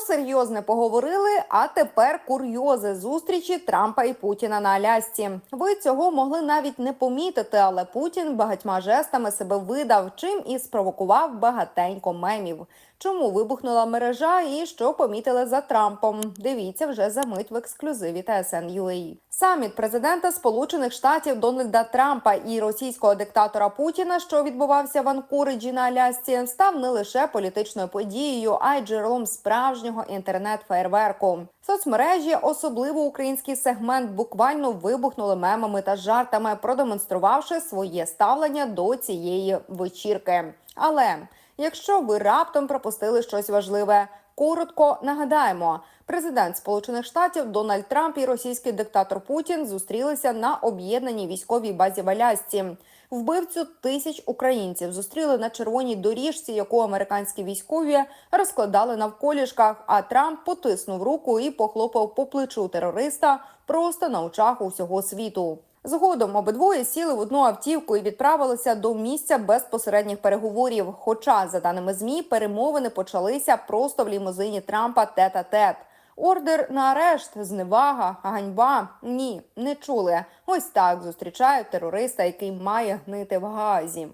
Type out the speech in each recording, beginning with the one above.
Серйозне поговорили, а тепер курйози зустрічі Трампа і Путіна на Алясці. Ви цього могли навіть не помітити, але Путін багатьма жестами себе видав, чим і спровокував багатенько мемів. Чому вибухнула мережа і що помітили за Трампом? Дивіться вже за мить в ексклюзиві TSN.ua. Саміт президента Сполучених Штатів Дональда Трампа і російського диктатора Путіна, що відбувався в Анкориджі на Алясці, став не лише політичною подією, а й джерелом справжнього інтернет-феєрверку. Соцмережі, особливо український сегмент, буквально вибухнули мемами та жартами, продемонструвавши своє ставлення до цієї вечірки. Але якщо ви раптом пропустили щось важливе. Коротко нагадаємо, президент Сполучених Штатів Дональд Трамп і російський диктатор Путін зустрілися на об'єднаній військовій базі в Алясці. Вбивцю тисяч українців зустріли на червоній доріжці, яку американські військові розкладали навколішках. А Трамп потиснув руку і похлопав по плечу терориста просто на очах усього світу. Згодом обидвоє сіли в одну автівку і відправилися до місця безпосередніх переговорів. Хоча, за даними змі, перемовини почалися просто в лімузині Трампа тет-а-тет. Ордер на арешт, зневага, ганьба. Ні, не чули. Ось так зустрічають терориста, який має гнити в газі.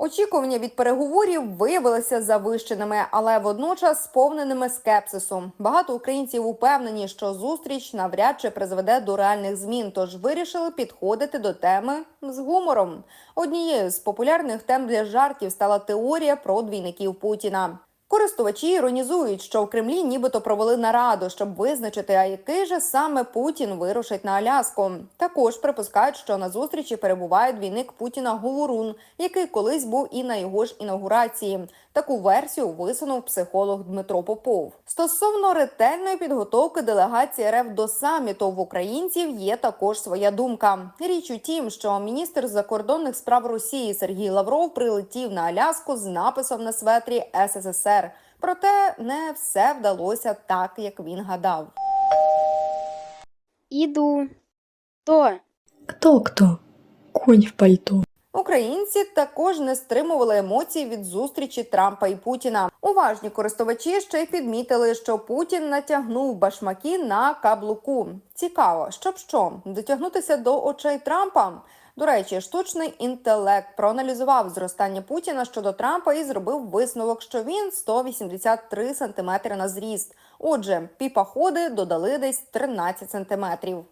Очікування від переговорів виявилися завищеними, але водночас сповненими скепсису. Багато українців упевнені, що зустріч навряд чи призведе до реальних змін, тож вирішили підходити до теми з гумором. Однією з популярних тем для жартів стала теорія про двійників Путіна. Користувачі іронізують, що в Кремлі нібито провели нараду, щоб визначити, а який же саме Путін вирушить на Аляску. Також припускають, що на зустрічі перебуває двійник Путіна Говорун, який колись був і на його ж інаугурації. Таку версію висунув психолог Дмитро Попов. Стосовно ретельної підготовки делегації РФ до саміту в українців є також своя думка. Річ у тім, що міністр закордонних справ Росії Сергій Лавров прилетів на Аляску з написом на светрі СССР. Проте не все вдалося так, як він гадав. Іду. Хто? Кто-кто? Конь в пальто. Українці також не стримували емоцій від зустрічі Трампа і Путіна. Уважні користувачі ще й підмітили, що Путін натягнув башмаки на каблуку. Цікаво, щоб що дотягнутися до очей Трампа. До речі, штучний інтелект проаналізував зростання Путіна щодо Трампа і зробив висновок, що він 183 сантиметри на зріст. Отже, піпаходи додали десь 13 сантиметрів.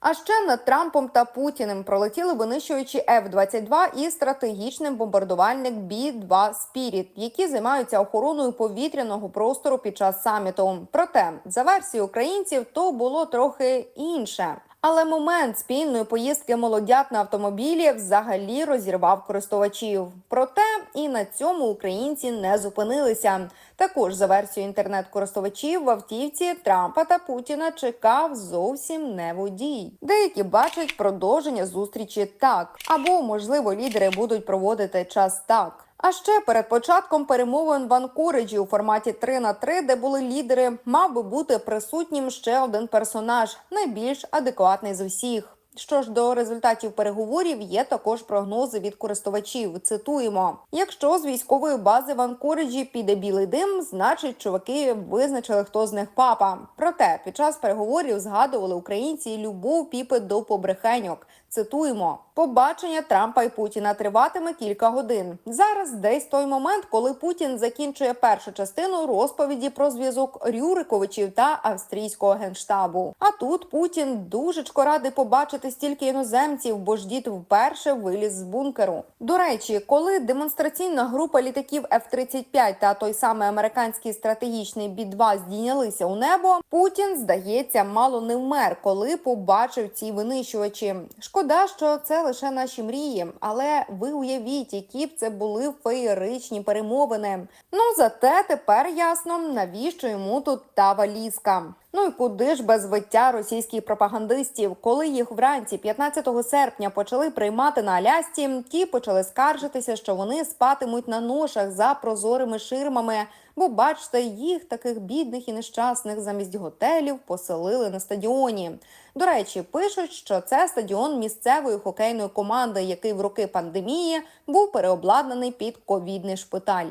А ще над Трампом та Путіним пролетіли винищуючі F-22 і стратегічний бомбардувальник B-2 Spirit, які займаються охороною повітряного простору під час саміту. Проте, за версією українців, то було трохи інше. Але момент спільної поїздки молодят на автомобілі взагалі розірвав користувачів. Проте і на цьому українці не зупинилися. Також за версією інтернет-користувачів в автівці Трампа та Путіна чекав зовсім не водій. Деякі бачать продовження зустрічі так, або можливо лідери будуть проводити час так. А ще перед початком перемовин в Анкориджі у форматі 3 на 3, де були лідери, мав би бути присутнім ще один персонаж, найбільш адекватний з усіх. Що ж до результатів переговорів, є також прогнози від користувачів. Цитуємо: якщо з військової бази в Анкориджі піде білий дим, значить чуваки визначили, хто з них папа. Проте під час переговорів згадували українці любов піпи до побрехеньок. Цитуємо: побачення Трампа і Путіна триватиме кілька годин. Зараз десь той момент, коли Путін закінчує першу частину розповіді про зв'язок Рюриковичів та австрійського генштабу. А тут Путін дужечко радий побачити стільки іноземців, бо ж дід вперше виліз з бункеру. До речі, коли демонстраційна група літаків F-35 та той самий американський стратегічний Бі-2 здійнялися у небо, Путін, здається, мало не вмер, коли побачив ці винищувачі. Шкода, Шкода, що це лише наші мрії, але ви уявіть, які б це були феєричні перемовини. Ну зате тепер ясно, навіщо йому тут та валізка. Ну і куди ж без виття російських пропагандистів, коли їх вранці 15 серпня почали приймати на Алясці, ті почали скаржитися, що вони спатимуть на ношах за прозорими ширмами. Бо бачите, їх таких бідних і нещасних замість готелів поселили на стадіоні. До речі, пишуть, що це стадіон місцевої хокейної команди, який в роки пандемії був переобладнаний під ковідний шпиталь.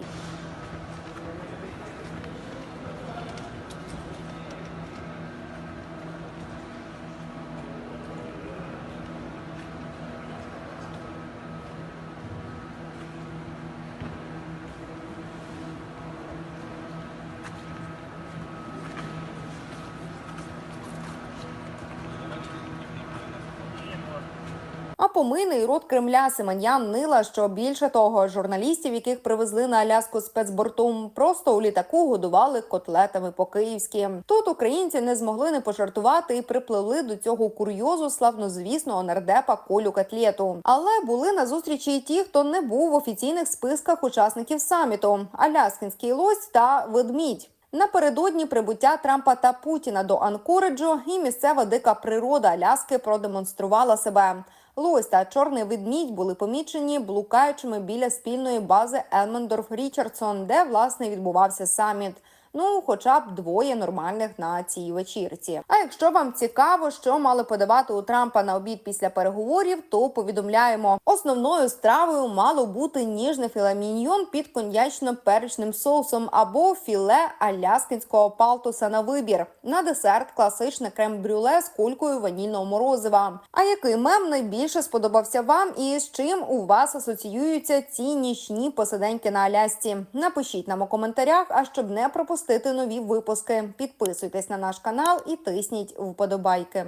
Помийний рот Кремля Семен'ян нила, що більше того, журналістів, яких привезли на Аляску спецбортом, просто у літаку годували котлетами по-київськи. Тут українці не змогли не пожартувати і припливли до цього курйозу славнозвісного нардепа Колю Котлету. Але були на зустрічі і ті, хто не був в офіційних списках учасників саміту: Аляскінський лось та ведмідь. Напередодні прибуття Трампа та Путіна до Анкориджу і місцева дика природа Аляски продемонструвала себе. Лось та чорний ведмідь були помічені блукаючими біля спільної бази Елмендорф Річардсон, де власне відбувався саміт. Ну, хоча б двоє нормальних на цій вечірці. А якщо вам цікаво, що мали подавати у Трампа на обід після переговорів, то повідомляємо: основною стравою мало бути ніжне філе міньйон під коньячно-перечним соусом або філе аляскінського палтуса на вибір. На десерт класичне крем-брюле з кулькою ванільного морозива. А який мем найбільше сподобався вам і з чим у вас асоціюються ці нічні посиденьки на Алясці? Напишіть нам у коментарях, а щоб не пропустити нові випуски, підписуйтесь на наш канал і тисніть вподобайки.